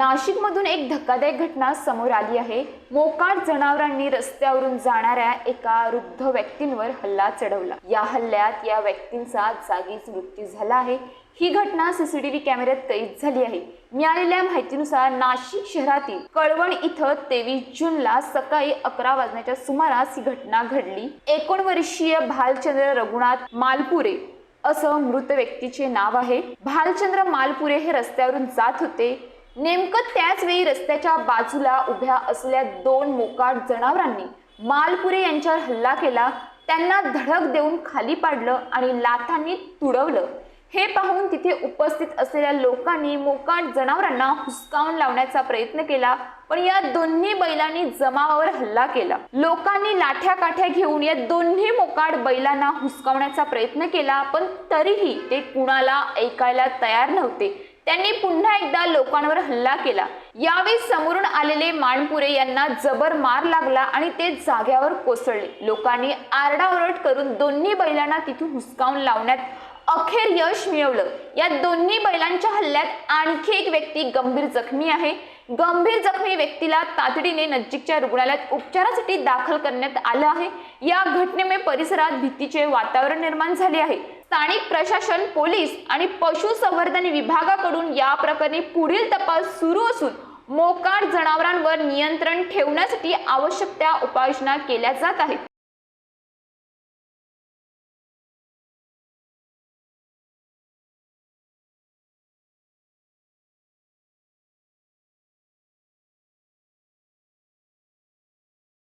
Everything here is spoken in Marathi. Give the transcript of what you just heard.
नाशिकमधून एक धक्कादायक घटना समोर आली आहे. मोकाट जनावरांनी रस्त्यावरून जाणाऱ्या एका वृद्ध व्यक्तींवर हल्ला चढवला. या हल्ल्यात या व्यक्तींचा जागीच मृत्यू झाला आहे. ही घटना सीसीटीव्ही कॅमेऱ्यात कैद झाली आहे. मिळालेल्या माहितीनुसार नाशिक शहरातील कळवण इथं तेवीस जूनला सकाळी अकरा वाजण्याच्या सुमारास ही घटना घडली. एकोणवर्षीय भालचंद्र रघुनाथ मालपुरे असं मृत व्यक्तीचे नाव आहे. भालचंद्र मालपुरे हे रस्त्यावरून जात होते. नेमकं त्याच वेळी रस्त्याच्या बाजूला उभ्या असलेल्या दोन मोकाट जनावरांनी मालपुरे यांच्यावर हल्ला केला त्यांना धडक देऊन खाली पाडलं आणि लाथांनी तुडवलं. हे पाहून तिथे उपस्थित असलेल्या लोकांनी मोकाट जनावरांना हुसकावून लावण्याचा प्रयत्न केला पण या दोन्ही बैलांनी जमावावर हल्ला केला. लोकांनी लाठ्या काठ्या घेऊन या दोन्ही मोकाट बैलांना हुसकावण्याचा प्रयत्न केला पण तरीही ते कुणाला ऐकायला तयार नव्हते. त्यांनी पुन्हा एकदा लोकांवर हल्ला केला. यावेळी समोरून आलेले मानपुरे यांना जबर मार लागला आणि ते जाग्यावर कोसळले. लोकांनी आरडाओरड करून दोन्ही बैलांना तिथून हुसकावून लावण्यात अखेर यश मिळवलं. या दोन्ही बैलांच्या हल्ल्यात आणखी एक व्यक्ती गंभीर जखमी आहे. गंभीर जखमी व्यक्तीला तातडीने नजीकच्या रुग्णालयात उपचारासाठी दाखल करण्यात आलं आहे. या घटनेमुळे परिसरात भीतीचे वातावरण निर्माण झाले आहे. स्थानिक प्रशासन पोलीस आणि पशुसंवर्धन विभागाकडून या प्रकरणी पुढील तपास सुरू असून मोकाट जनावरांवर नियंत्रण ठेवण्यासाठी आवश्यक त्या उपाययोजना केल्या जात आहेत.